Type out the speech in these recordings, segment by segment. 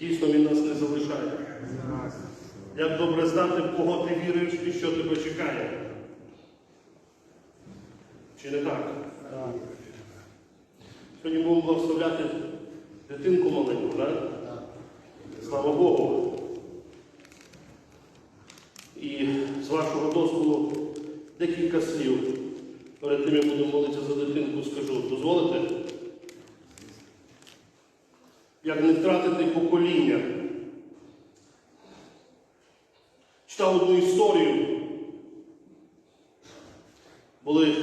Дійсно, він нас не залишає. Як добре знати, в кого ти віриш і що тебе чекає. Чи не так? Сьогодні будемо благословляти дитинку маленьку, так? Слава Богу. І з вашого дозволу декілька слів. Перед тим, як буду молитися за дитинку, скажу. Дозволите? Як не втратити покоління. Читав одну історію. Були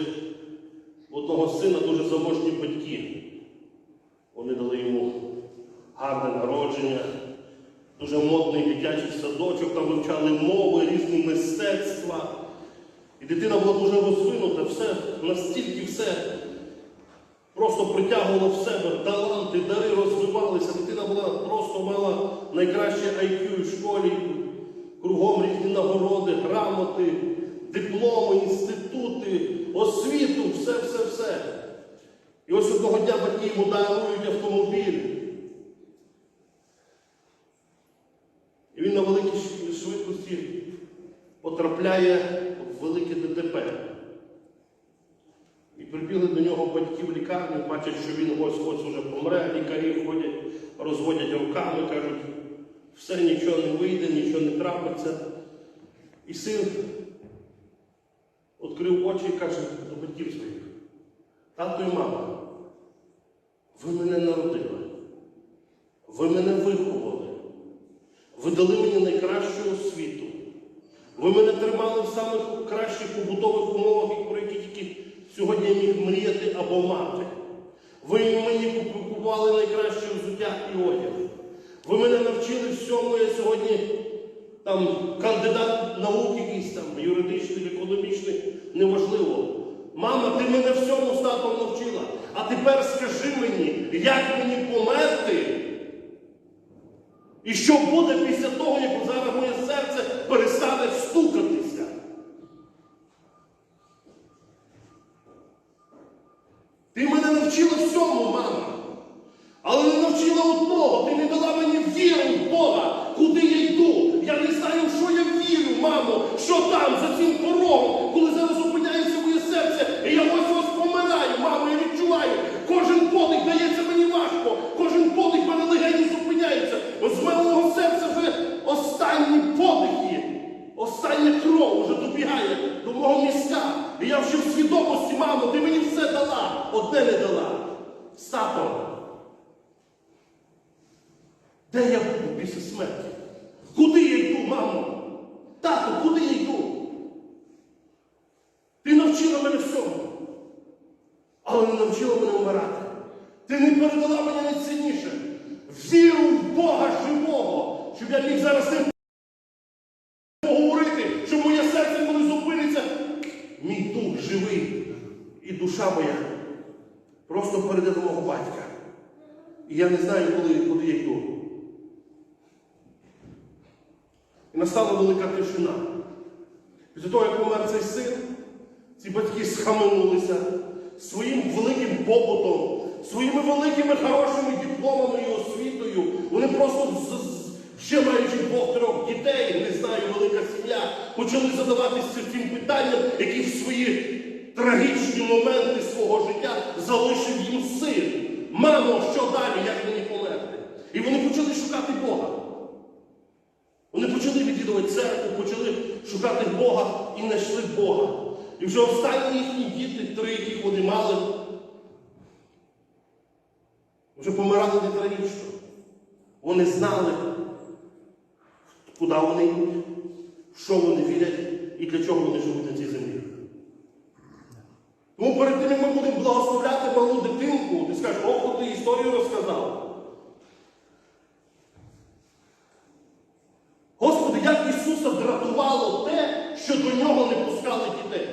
в одного сина дуже заможні батьки. Вони дали йому гарне народження, дуже модний дитячий садочок, там вивчали мови, різні мистецтва. І дитина була дуже розвинута, все, настільки все просто притягувала в себе таланти, дари розвивалися. Дитина була просто мала найкраще IQ в школі, кругом різні нагороди, грамоти, дипломи, інститути, освіту, все, все, все. І ось одного дня батьки йому дарують автомобіль. І він на великій швидкості потрапляє в велике ДТП. І прибігли до нього батьки в лікарню, бачать, що він ось ось уже помре, лікарі ходять, розводять руками, кажуть, все нічого не вийде, нічого не трапиться. І син відкрив очі і каже до батьків своїх, тато і мама, ви мене народили, ви мене виховали, ви дали мені найкращу освіту. Ви мене тримали в самих кращих побутових умовах, про які тільки сьогодні я міг мріяти або мати. Ви мені купували найкраще взуття і одяг. Ви мене навчили всьому, я сьогодні там кандидат наук якийсь там, юридичний, економічний, неважливо. Мама, ти мене всьому з татом навчила. А тепер скажи мені, як мені померти? І що буде після того, як зараз моє серце перестане стукатися? Ти мене навчила всьому, мама. Але не навчила одного. Ти не дала мені віру в Бога, куди я йду. Я не знаю, в що я вірю, мамо, що там, за цим порогом, коли зараз опиняється моє серце, і я ось ось помираю, мамо, я відчуваю. Кожен подих дається мені важко, кожен подих в мене легені зупиняється. З мого серця вже останні подихи, остання кров вже добігає до мого міста. І я вже в свідомості, мамо, ти мені все дала, одне не дала. З татом. Де я буду після смерті? Куди я йду, мамо? Тато, куди я йду? Ти навчила мене всьому, але не навчила мене вмирати. Ти не передала мені найцінніше віру в Бога живого, щоб я міг зараз з ним поговорити, щоб моє серце, коли зупиниться, мій дух живий і душа моя просто перейде до мого батька. І я не знаю, коли, куди я йду. І настала велика тишина. Після того, як помер цей син, ці батьки схаменулися своїм великим побутом, своїми великими хорошими дипломами і освітою. Вони просто ще маючи двох-трьох дітей, не знаю, велика сім'я, почали задаватися цим питанням, які в свої трагічні моменти свого життя залишив їм син. Мамо, що далі, як мені померти? І вони почали шукати Бога. Вони почали відвідувати церкву, почали шукати Бога і знайшли Бога. І вже останні їхні діти, три, яких вони мали, вже помирали не трагічно. Вони знали, куди вони що вони вірять і для чого вони живуть на цій землі. Тому перед тим, як ми будемо благословляти малу дитинку, ти скажеш, ох, ти історію розказав. Господи, як Ісуса дратувало те, що до нього не пускали дітей.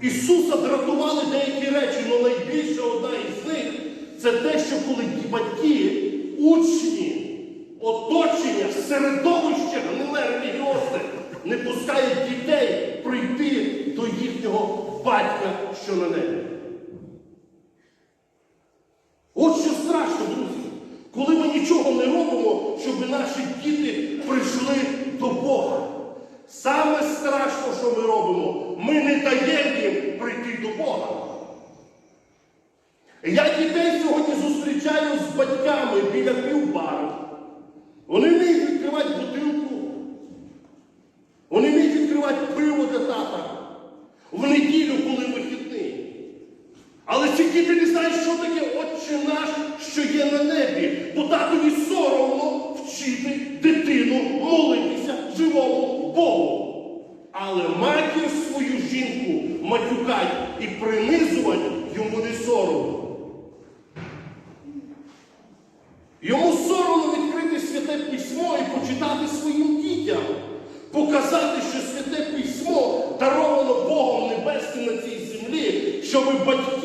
Ісуса дратували деякі речі, але найбільша одна із них це те, що коли ті батьки, учні, оточення, середовище гниле релігіозне не пускають дітей прийти до їхнього батька, що на небі. От що страшно, друзі, коли ми нічого не робимо, щоб наші діти прийшли до Бога. Саме страшно, що ми робимо, ми не даємо їм прийти до Бога. Я дітей сьогодні зустрічаю з батьками біля півбару. Вони вміють відкривати бутилку. Вони вміють відкривати пиво для тата в неділю, коли вихідний. Але ці діти не знають, що таке Отче наш, що є на небі. Бо татові соромно вчити дитину молитися живому Богу. Але матір свою жінку матюкать і принизувати йому не соромно. Йому соромно відкрити святе письмо і почитати своїм дітям, показати, що святе письмо даровано Богом Небесним на цій землі, щоб батьки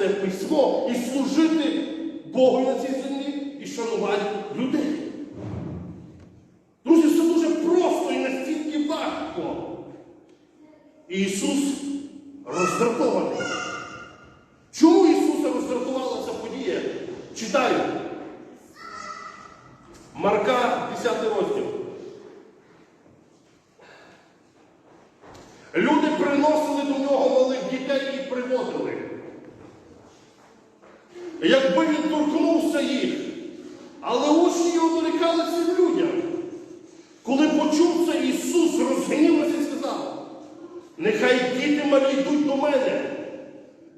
святе письмо і служити Богу на цій землі і шанувати людей. Друзі, це дуже просто і настільки важко. І Ісус роздратований. Чому Ісуса роздратувала ця подія? Читаю. Марка, 10 розділ. Люди приносили до нього малих дітей і приводили. Якби він торкнувся їх, але учні його дорікали цим людям. Коли почув це, Ісус розгнівався і сказав, нехай діти малі йдуть до мене.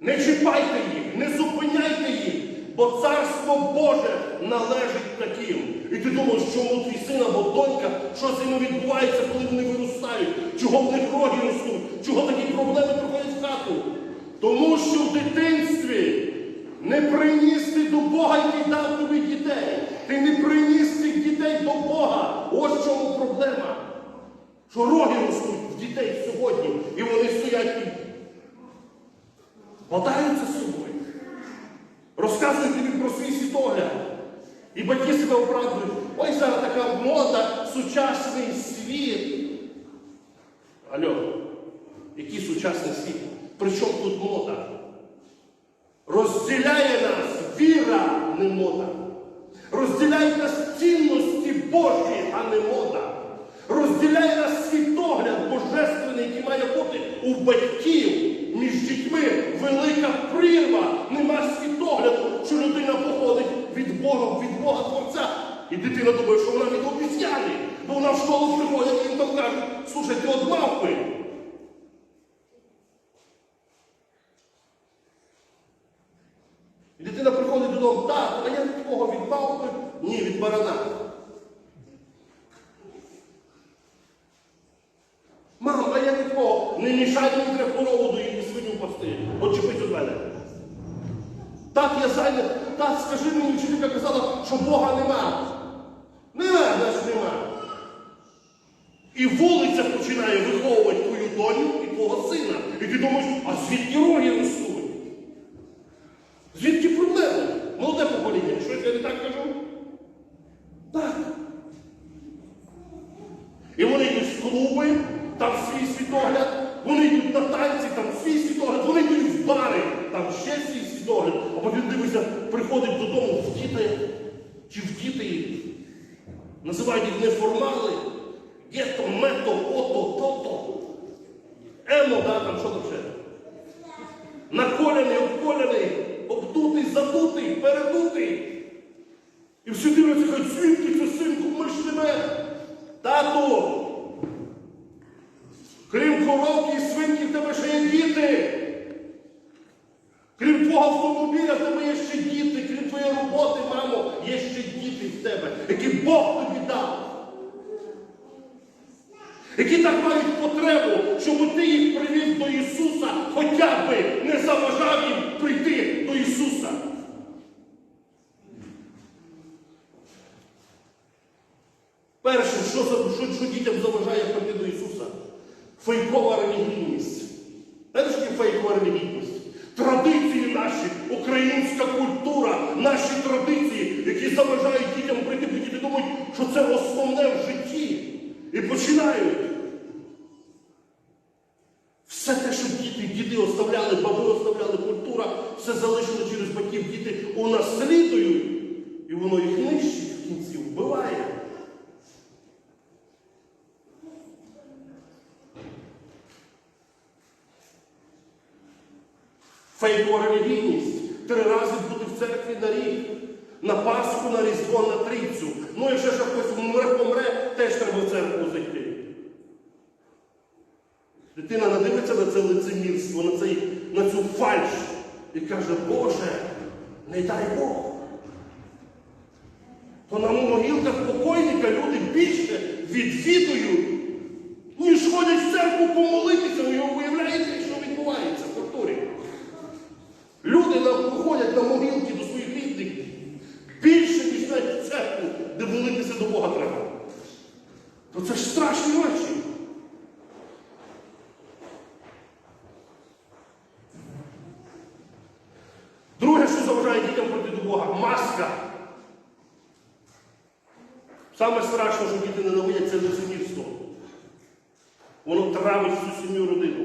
Не чіпайте їх, не зупиняйте їх, бо царство Боже належить таким. І ти думаєш, чому твій син або донька, що з ними відбувається, коли вони виростають, чого в них роги ростуть, чого такі проблеми приходять в хату. Тому що в дитинстві не приніс ти до Бога, який дав тобі дітей. Ти не приніс цих дітей до Бога. Ось в чому проблема. Що роги ростуть в дітей сьогодні, і вони стоять під Мотаються з собою. Розказують тобі про свій світогляд. І батьки себе оправдують. Ой, зараз така мода, сучасний світ. Алло, який сучасний світ? При чому тут мода? Розділяє нас віра, не мода. Розділяють нас цінності Божі, а не мода. Розділяє нас світогляд божественний, який має бути у батьків між дітьми велика прірва. Нема світогляду, що людина походить від Бога, від Бога Творця. І дитина думає, що вона від обіцяни, бо вона в школу приходить і їм там кажуть, слушай, ти от мавпи. І дитина приходить додому, так, а я від кого? Від мавпи? Ні, від барана. Мам, а я від кого? Не мішай мені для корову доїти свиню пасти. От чепись від мене. Так, я зайнят. Так, скажи мені, вчителька казала, що Бога нема. Нема, значить нема. І вулиця починає виховувати твою доню і твого сина. І ти думаєш, а звідки роги ростуть? Звідки проблеми? Молоде покоління, щось я не так кажу? Так. І вони йдуть в клуби, там свій світогляд, вони йдуть на танці, там свій світогляд, вони йдуть в бари, там ще свій світогляд, а потім дивишся, приходить додому в діти, чи в діти їх, називають їх неформали, гетто, мето, ото, тото, емо, да, там що там ще. Наколений, обколений, обдутий, задутий, передутий. І всі дивляться, кажуть, звідки це синку, ми ж тебе. Тату, крім коровки і свинки, в тебе ще є діти. Крім твого автомобіля, в тебе є ще діти, крім твоєї роботи, мамо, є ще діти в тебе, які Бог тобі дав. Які так мають потребу, щоб ти їх привів до Ісуса, хоча би не заважав їм прийти до Ісуса. Перше, що, що, що дітям заважає прийти до Ісуса? Фейкова релігійність. Знаєте, що таке фейкова релігійність? Традиції наші, українська культура, наші традиції, які заважають дітям прийти, бо діти думають, що це основне в житті. І починають. Все те, що діти, діди оставляли, баби оставляли культуру. культура, все залишили через батьків, діти унаслідують, і воно їх нищить в кінці, вбиває. Фейкова релігійність. Три рази бути в церкві на рік. На Пасху, на Різдво, на Трійцю. Ну, якщо ще хтось вмре, помре, теж треба в церкву зайти. Дитина надивиться на це лицемірство, на, цей, на цю фальш і каже, Боже, не дай Бог. То на могилках покойника люди більше відвідують, ніж ходять в церкву помолитися, ви уявляєте, що відбувається в культурі. Люди на- ходять на могилки до своїх рідних більше, ніж навіть в церкву, де молитися до Бога треба. То це ж страшні речі. Друге, що заважає дітям пройти до Бога маска. Саме страшне, що діти ненавидять, це лицемірство. Воно травить всю сім'ю родину.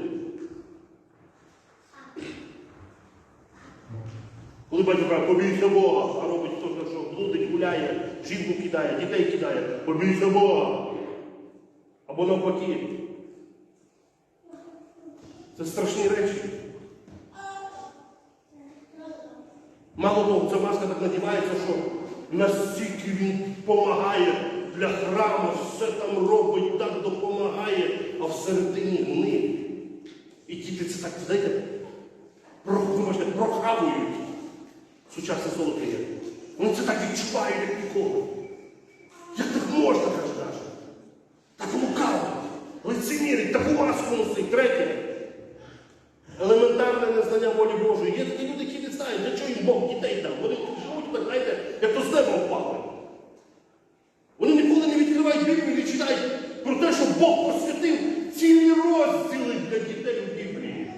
Коли батько каже, побійся Бога, а робить хто що, блудить, гуляє, жінку кидає, дітей кидає, побійся Бога. Або навпаки. Це страшні речі. Мало того, ця маска так надівається, що настільки він допомагає для храму, все там робить, так допомагає, а всередині гнив. І діти це так, знаєте, вибачте, прохавують. Сучасне є. Вони це так відчувають, як ніколи. Як так можна, каже Даша? Так лукаво, лицемірить, таку маску носить. Третє. Елементарне незнання волі Божої. Є такі люди, які не знають, для чого їм Бог дітей дав. Вони живуть так, знаєте, як то з неба впали. Вони ніколи не відкривають Біблію і не читають про те, що Бог посвятив цілі розділи для дітей у Біблії.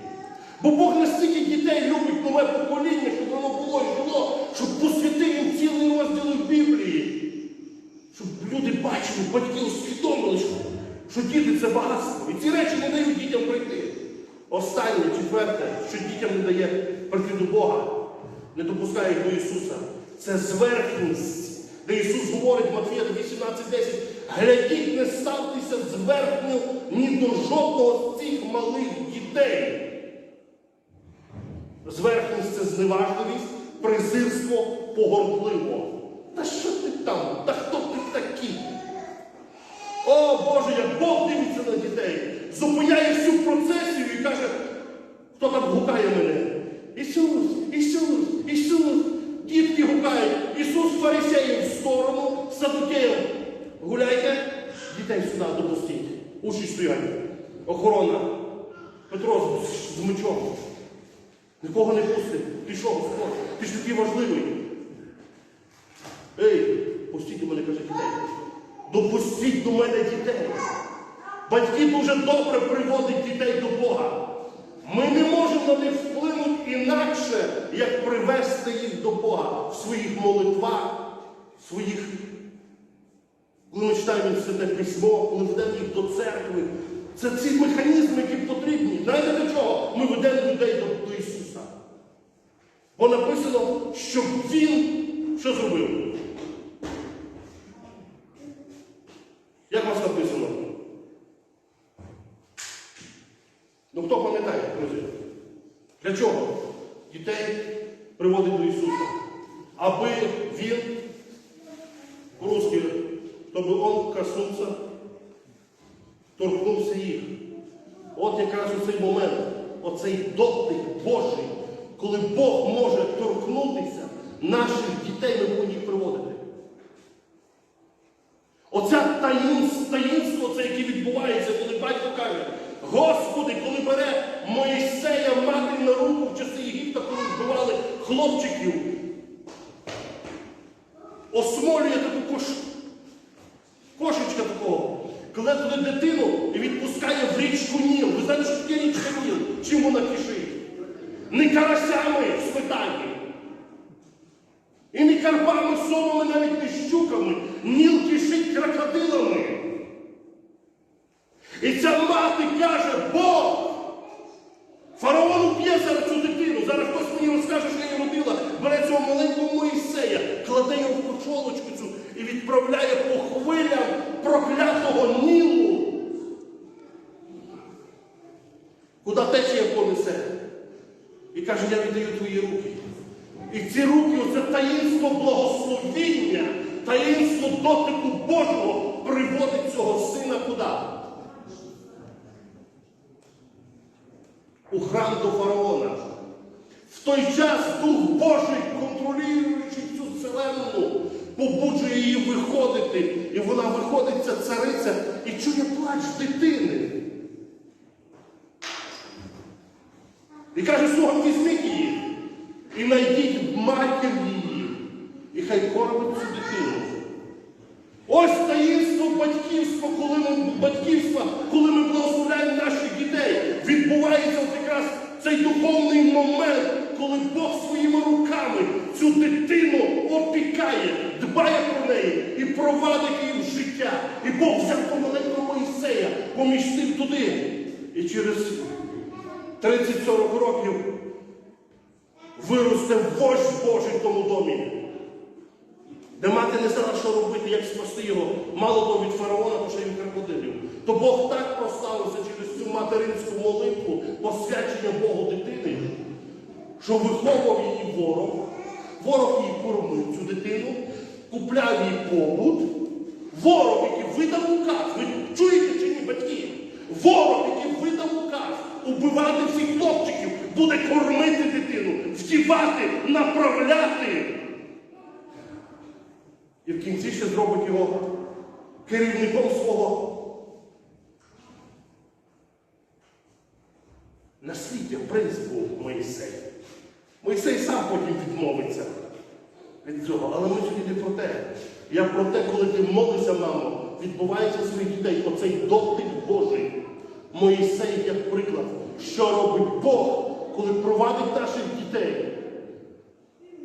Бо Бог настільки дітей любить нове покоління, щоб воно було і жило, щоб посвятив їм цілий розділ в Біблії. Щоб люди бачили, батьки усвідомили, що, що діти це багатство. І ці речі не дають дітям прийти. Останнє, четверте, що дітям не дає прийти до Бога, не допускає їх до Ісуса. Це зверхність. Де Ісус говорить в Матвія 18.10, глядіть, не ставтеся зверхньо ні до жодного з цих малих дітей. Зверхність це зневажливість, презирство, погордливо. Та що ти там? Та хто ти такий? О Боже, як Бог дивиться на дітей, зупиняє всю процесію і каже, хто там гукає мене? Ісус, Ісус, Ісус. Дітки гукають, Ісус фарисеїв в сторону, садукеїв. Гуляйте, дітей сюди допустіть. Уші стоять. Охорона. Петро з, мечом. Нікого не пустить. Ти що, Господь? Ти ж такий важливий. Ей, пустіть мене, каже дітей. Допустіть до мене дітей. Батьки дуже добре приводять дітей до Бога. Ми не можемо на них вплинути інакше, як привести їх до Бога в своїх молитвах, в своїх, коли ми читаємо святе письмо, коли ведемо їх до церкви. Це ці механізми, які потрібні. Знаєте для чого? Ми ведемо людей до, Ісуса. Бо написано, що Він що зробив? Як у вас написано? Ну хто пам'ятає, друзі? Для чого? Дітей приводить до Ісуса. Аби Він, по-русски, щоб Он коснувся, торкнувся їх. От якраз у цей момент, оцей дотик Божий, коли Бог може торкнутися наших дітей, ми повинні їх приводити. Оця таїнство, це яке відбувається, коли батько каже, Господи, коли бере Моїсея мати на руку в часи Єгипта, коли вбивали хлопчиків, осмолює таку кош... кошечка такого, кладе туди дитину і відпускає в річку Ніл. Ви знаєте, що таке річка Ніл? Чим вона кишить? Не карасями в сметані. І не карпами, совами, навіть не щуками. Ніл крокодилами. І ця мати каже, Бог, фараон уб'є зараз цю дитину. Зараз хтось мені відправляє по хвилям проклятого Нілу. Куди течія понесе? І каже, я віддаю твої руки. І ці руки це таїнство благословіння, таїнство дотику Божого приводить цього сина куди? У храм до фараона. В той час Дух Божий, контролюючи цю вселенну, побуджує її виходити. І вона виходить, ця цариця, і чує плач дитини. І каже, слугам, візьміть її і знайдіть матір її, і хай кормить цю дитину. Ось таїнство батьківства, коли ми батьківства, коли ми благословляємо наших дітей, відбувається якраз цей духовний момент, коли Бог своїми руками цю дитину опікає, дбає про неї і провадить її в життя. І Бог взяв того маленького Моїсея, помістив туди. І через 30-40 років виросте вождь Божий в тому домі. Де мати не знала, що робити, як спасти його, мало того від фараона, то ще й від крокодилів. То Бог так прославився через цю материнську молитву, посвячення Богу дитини, що виховував її ворог, ворог її кормив цю дитину, купляв їй побут, ворог, який видав указ, ви чуєте чи ні, батьки? Ворог, який видав указ, убивати всіх хлопчиків, буде кормити дитину, вдівати, направляти. І в кінці ще зробить його керівником свого насліддя, принципу Моїсея. Моїсей сам потім відмовиться від цього. Але ми сьогодні не про те. Я про те, коли ти молишся, мамо, відбувається своїх дітей, оцей дотик Божий. Моїсей як приклад, що робить Бог, коли провадить наших дітей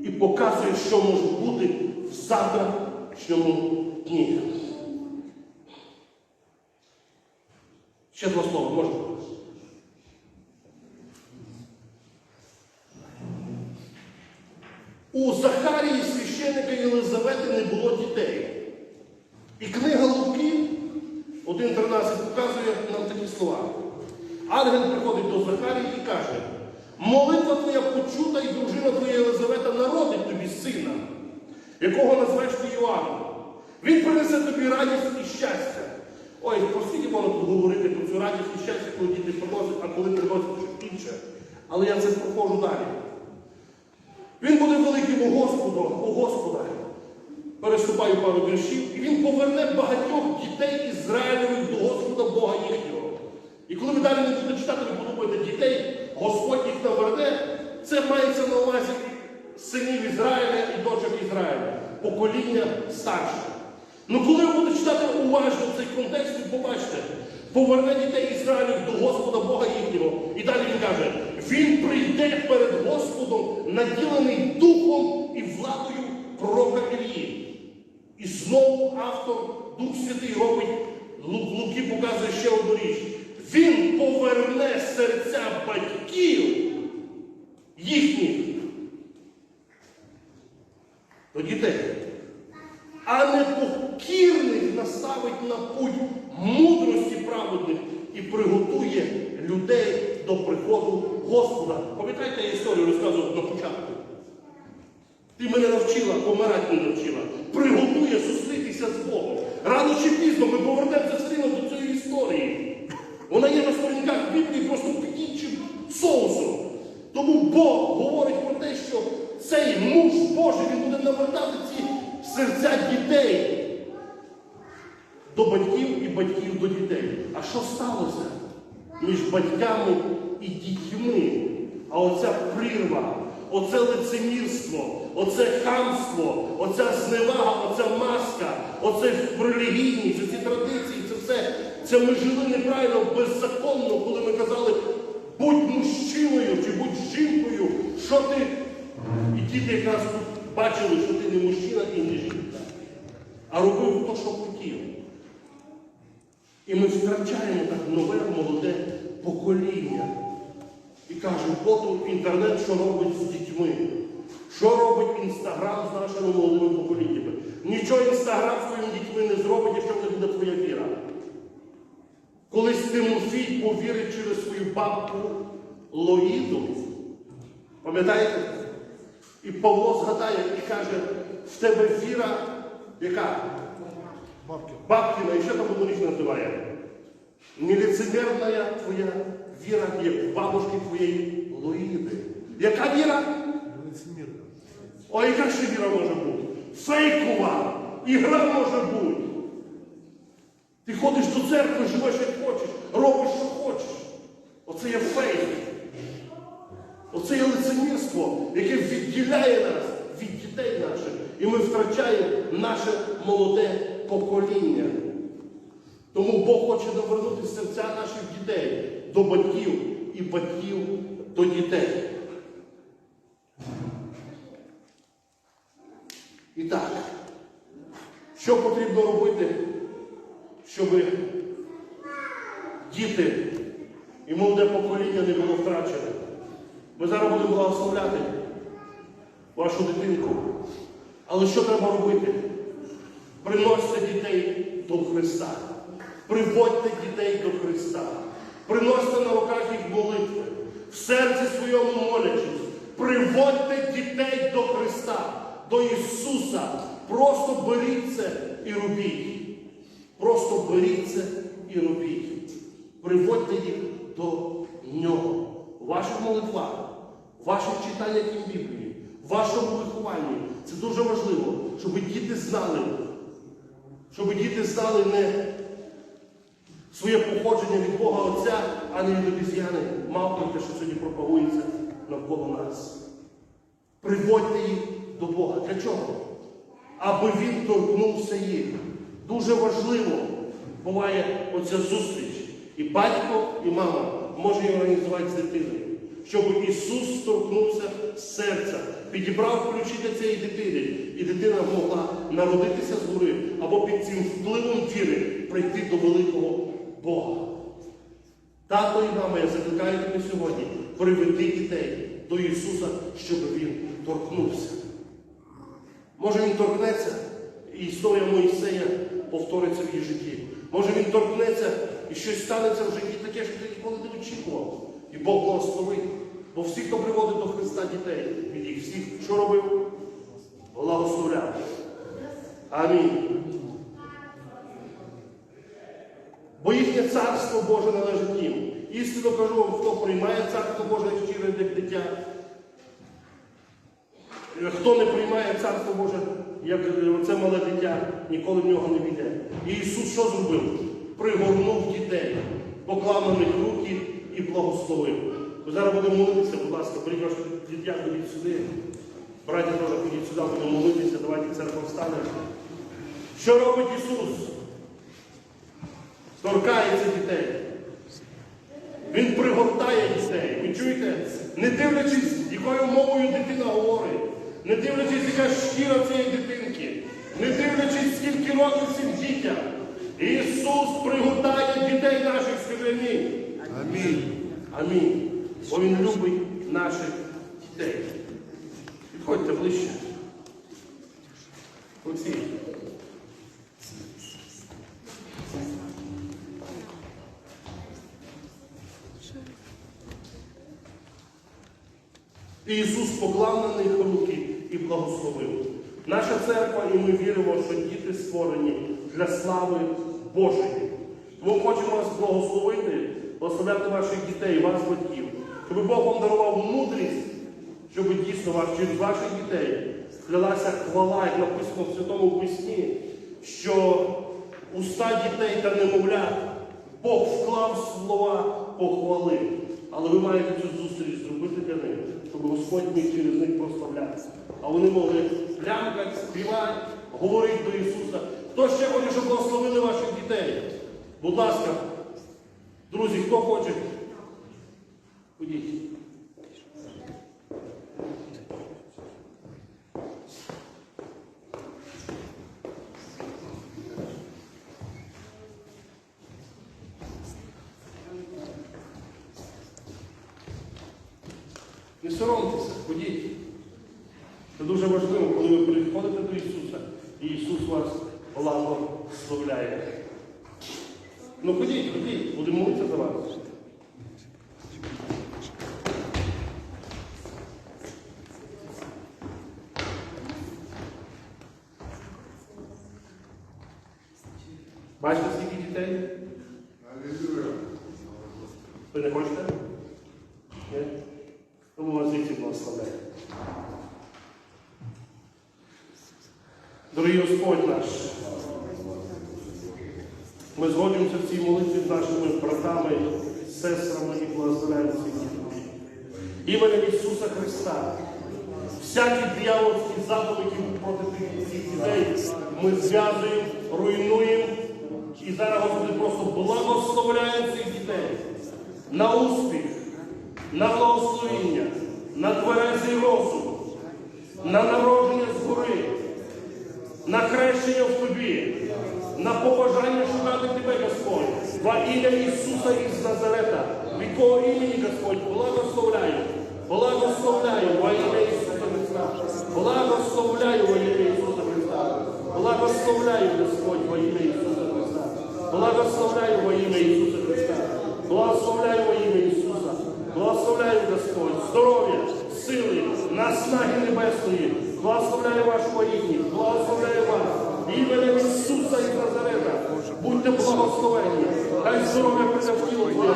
і показує, що може бути в завтрашньому дні. Ще два слова, можна? У Захарії священика Єлизавети не було дітей. І книга Луки 1.13 показує нам такі слова. Ангел приходить до Захарії і каже, молитва твоя почута, і дружина твоя Єлизавета народить тобі сина, якого назвеш ти Йоанном. Він принесе тобі радість і щастя. Ой, простіть можна тут говорити про цю радість і щастя, коли діти приносять, а коли приносять щось інше. Але я це проходжу далі. Він буде великим у Господу, у Господа. Переступаю пару віршів, і він поверне багатьох дітей Ізраїлевих до Господа Бога їхнього. І коли ви далі не будете читати, ви подумаєте, дітей Господь їх наверне, це мається на увазі синів Ізраїля і дочок Ізраїля, покоління старше. Ну коли ви будете читати уважно цей контекст, ви побачите, поверне дітей Ізраїлів до Господа Бога їхнього. І далі він каже, він прийде перед Господом, наділений духом і владою пророка Ілії. І знову автор, Дух Святий робить, Лу- Луки показує ще одну річ. Він поверне серця батьків їхніх до дітей, а не покірних наставить на путь мудрості праведних і приготує людей до приходу Господа. Пам'ятаєте, я історію розказував на початку. Ти мене навчила, помирати не навчила. Приготує зустрітися з Богом. Рано чи пізно ми повернемося все рівно до цієї історії. Вона є на сторінках Біблії просто під соусом. Тому Бог говорить про те, що цей муж Божий він буде навертати ці серця дітей до батьків і батьків до дітей. А що сталося між батьками і дітьми? А оця прірва, оце лицемірство, оце хамство, оця зневага, оця маска, оце релігійність, оці традиції, це все. Це ми жили неправильно, беззаконно, коли ми казали, будь мужчиною чи будь жінкою, що ти. І діти якраз тут бачили, що ти не мужчина і не жінка, а робив то, що хотів. І ми втрачаємо так нове молоде покоління. І кажемо, от інтернет, що робить з дітьми, Що робить Інстаграм з нашими молодими поколіннями? Нічого Інстаграм з твоїми дітьми не зробить, якщо в них буде твоя віра. Колись Тимофій повірив через свою бабку Лоїду. Пам'ятаєте? І Павло згадає і каже, в тебе віра, яка? Бабкіна, і що там воно річ називає? Неліцемерна твоя віра, як в бабушки твоєї Лоїди. Яка віра? Ой, яка ще віра може бути? Фейкова. Ігра може бути. Ти ходиш до церкви, живеш як хочеш, робиш, що хочеш. Оце є фейк. Оце є лицемірство, яке відділяє нас від дітей наших. І ми втрачаємо наше молоде покоління. Тому Бог хоче навернути серця наших дітей до батьків і батьків до дітей. І так, що потрібно робити, щоб діти і молоде покоління не було втрачене? Ми зараз будемо благословляти вашу дитинку. Але що треба робити? Приносьте дітей до Христа. Приводьте дітей до Христа. Приносьте на руках їх молитви. В серці своєму молячись. Приводьте дітей до Христа, до Ісуса. Просто беріть це і робіть. Просто беріть це і робіть. Приводьте їх до Нього. В ваших молитвах, в ваших читаннях їм Біблії, в вашому вихованні. Це дуже важливо, щоб діти знали, щоб діти знали не своє походження від Бога Отця, а не від обіз'яни, те, що сьогодні пропагується навколо нас. Приводьте їх до Бога. Для чого? Аби Він торкнувся їх. Дуже важливо буває оця зустріч. І батько, і мама може її організувати з дитиною. Щоб Ісус торкнувся з серця, підібрав ключі для цієї дитини, і дитина могла народитися згори або під цим впливом віри прийти до великого Бога. Тато і мама, я закликаю тебе сьогодні, приведи дітей до Ісуса, щоб Він торкнувся. Може він торкнеться, і історія Моїсея повториться в її житті. Може він торкнеться і щось станеться в житті таке, що ти ніколи не очікував. І Бог благословить. Бо всі, хто приводить до Христа дітей, він їх всіх що робив? Благословляв. Амінь. Їхнє царство Боже належить їм. Істинно кажу вам, хто приймає царство Боже як щире як дитя, Хто не приймає Царство Боже, як це мале дитя, ніколи в нього не війде. І Ісус що зробив? Пригорнув дітей, поклав на них руки і благословив. Ми зараз будемо молитися, будь ласка, ваші дитя, ходіть сюди. Браття теж ходіть сюди, будемо молитися, давайте церква встане. Що робить Ісус? Торкається дітей. Він пригортає дітей. Ви чуєте? Не дивлячись, якою мовою дитина говорить, не дивлячись, яка шкіра цієї дитинки, не дивлячись, скільки років цим дітям. Ісус пригортає дітей наших, скажи амінь. Амінь. Амінь. Бо Він любить наших дітей. Підходьте ближче. Олексій. І Ісус поклав на них руки і благословив. Наша церква, і ми віримо, що діти створені для слави Божої. Тому хочемо вас благословити, благословляти ваших дітей, вас, батьків, щоб Бог вам дарував мудрість, щоб дійсно ваш, через ваших дітей склалася хвала, як написано в Святому Письмі, що уста дітей та немовлят Бог вклав слова похвали. Але ви маєте цю зустріч зробити для них, щоб Господь міг через них прославлятися. А вони могли плямкати, співати, говорити до Ісуса. Хто ще хоче, щоб благословили ваших дітей? Будь ласка, друзі, хто хоче? Ходіть. Ходіть. дуже важливо, коли ви приходите до Ісуса, і Ісус вас благословляє. Ну ходіть, ходіть, будемо молитися за вас. Бачите, скільки дітей? Ви не хочете? Ні? Тому вас звідси благословляє. Дорогий Господь наш, ми згодимося в цій молитві з нашими братами, сестрами і благословляємо всіх дітей. Іменем Ісуса Христа. Всякі диявольські заповіді проти тих- цих дітей ми зв'язуємо, руйнуємо. І зараз, Господи, просто благословляємо цих дітей на успіх, на благословіння, на тверезий розум, на народження згори, на хрещення в тобі, на побажання шукати тебе, Господь, во ім'я Ісуса із Назарета, від кого імені, Господь, благословляю, благословляю во ім'я Ісуса Христа, благословляю во ім'я Ісуса Христа, благословляю, Господь, во ім'я Ісуса Христа, благословляю во ім'я Ісуса Христа, благословляю во ім'я Ісуса, благословляю, Господь, здоров'я, сили, наснаги небесної, благословляю вашу воїнів, благословляю вас, іменем Ісуса із Назарета, будьте благословені, хай здоров'я прийде в тіло Твоє,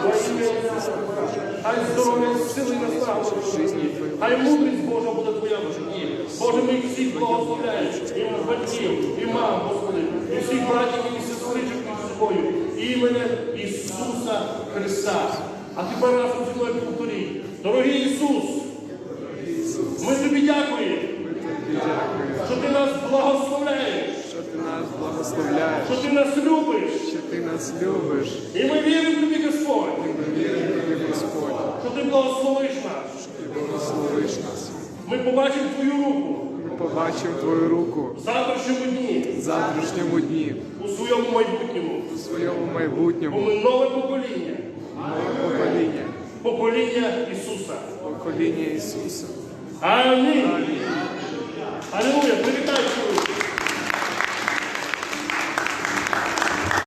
хай здоров'я і сили і в житті, хай мудрість Божа буде Твоя в житті. Боже, ми всіх благословляємо, і батьків, і мам, Господи, і всіх братів і сестричок між собою, іменем Ісуса Христа. А тепер разом зі мною повторіть. Дорогий Ісус, ми тобі дякуємо, що ти нас благословляєш, що ти нас благословляєш, що ти нас любиш. що ти нас любиш, І ми віримо тобі, Господь, ми віримо тобі, Господь, що ти благословиш нас. що ти благословиш нас. Ми побачимо твою руку Ми побачимо твою руку в завтрашньому дні, в завтрашньому дні, у своєму майбутньому. у своєму Бо майбутньому, ми нове покоління, нове покоління, покоління Ісуса. покоління Ісуса. Амінь. Алілуя, привітайте.